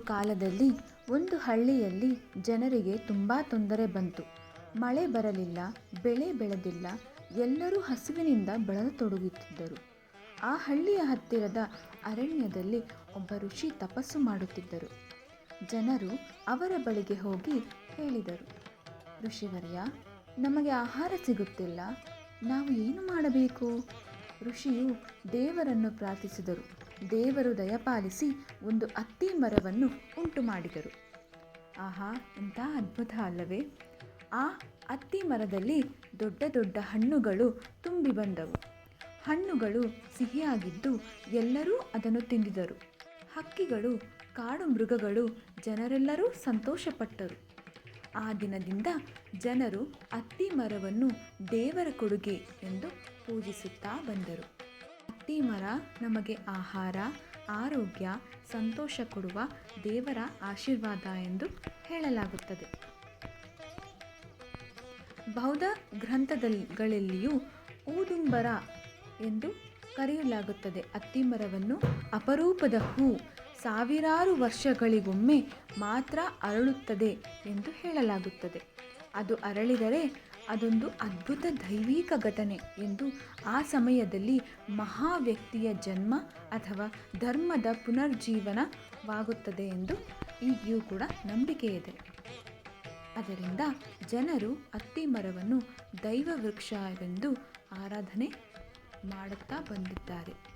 ಕಾಲದಲ್ಲಿ ಒಂದು ಹಳ್ಳಿಯಲ್ಲಿ ಜನರಿಗೆ ತುಂಬ ತೊಂದರೆ ಬಂತು. ಮಳೆ ಬರಲಿಲ್ಲ, ಬೆಳೆ ಬೆಳೆದಿಲ್ಲ, ಎಲ್ಲರೂ ಹಸಿವಿನಿಂದ ಬಳಲತೊಡಗುತ್ತಿದ್ದರು. ಆ ಹಳ್ಳಿಯ ಹತ್ತಿರದ ಅರಣ್ಯದಲ್ಲಿ ಒಬ್ಬ ಋಷಿ ತಪಸ್ಸು ಮಾಡುತ್ತಿದ್ದರು. ಜನರು ಅವರ ಬಳಿಗೆ ಹೋಗಿ ಹೇಳಿದರು, ಋಷಿವರ್ಯ, ನಮಗೆ ಆಹಾರ ಸಿಗುತ್ತಿಲ್ಲ, ನಾವು ಏನು ಮಾಡಬೇಕು? ಋಷಿಯು ದೇವರನ್ನು ಪ್ರಾರ್ಥಿಸಿದರು. ದೇವರು ದಯಪಾಲಿಸಿ ಒಂದು ಅತ್ತಿ ಮರವನ್ನು ಉಂಟು ಮಾಡಿದರು ಆಹಾ, ಎಂಥ ಅದ್ಭುತ ಅಲ್ಲವೇ. ಆ ಅತ್ತಿ ಮರದಲ್ಲಿ ದೊಡ್ಡ ದೊಡ್ಡ ಹಣ್ಣುಗಳು ತುಂಬಿ ಬಂದವು. ಹಣ್ಣುಗಳು ಸಿಹಿಯಾಗಿದ್ದು ಎಲ್ಲರೂ ಅದನ್ನು ತಿಂದಿದರು. ಹಕ್ಕಿಗಳು, ಕಾಡು ಮೃಗಗಳು ಜನರೆಲ್ಲರೂ ಸಂತೋಷಪಟ್ಟರು. ಆ ದಿನದಿಂದ ಜನರು ಅತ್ತಿ ಮರವನ್ನು ದೇವರ ಕೊಡುಗೆ ಎಂದು ಪೂಜಿಸುತ್ತಾ ಬಂದರು. ಅತ್ತಿ ಮರ ನಮಗೆ ಆಹಾರ, ಆರೋಗ್ಯ ಸಂತೋಷ ಕೊಡುವ ದೇವರ ಆಶೀರ್ವಾದ ಎಂದು ಹೇಳಲಾಗುತ್ತದೆ. ಬೌದ್ಧ ಗ್ರಂಥದಲ್ಲಿಗಳಲ್ಲಿಯೂ ಊದುಂಬರ ಎಂದು ಕರೆಯಲಾಗುತ್ತದೆ. ಅತ್ತಿಮರವನ್ನು ಅಪರೂಪದ ಹೂ ಸಾವಿರಾರು ವರ್ಷಗಳಿಗೊಮ್ಮೆ ಮಾತ್ರ ಅರಳುತ್ತದೆ ಎಂದು ಹೇಳಲಾಗುತ್ತದೆ. ಅದು ಅರಳಿದರೆ ಅದೊಂದು ಅದ್ಭುತ ದೈವಿಕ ಘಟನೆ ಎಂದು ಆ ಸಮಯದಲ್ಲಿ ಮಹಾ ವ್ಯಕ್ತಿಯ ಜನ್ಮ ಅಥವಾ ಧರ್ಮದ ಪುನರ್ಜೀವನವಾಗುತ್ತದೆ ಎಂದು ಈಗಿಯೂ ಕೂಡ ನಂಬಿಕೆ ಇದೆ. ಅದರಿಂದ ಜನರು ಅತ್ತಿ ಮರವನ್ನು ದೈವ ವೃಕ್ಷವೆಂದು ಆರಾಧನೆ ಮಾಡುತ್ತಾ ಬಂದಿದ್ದಾರೆ.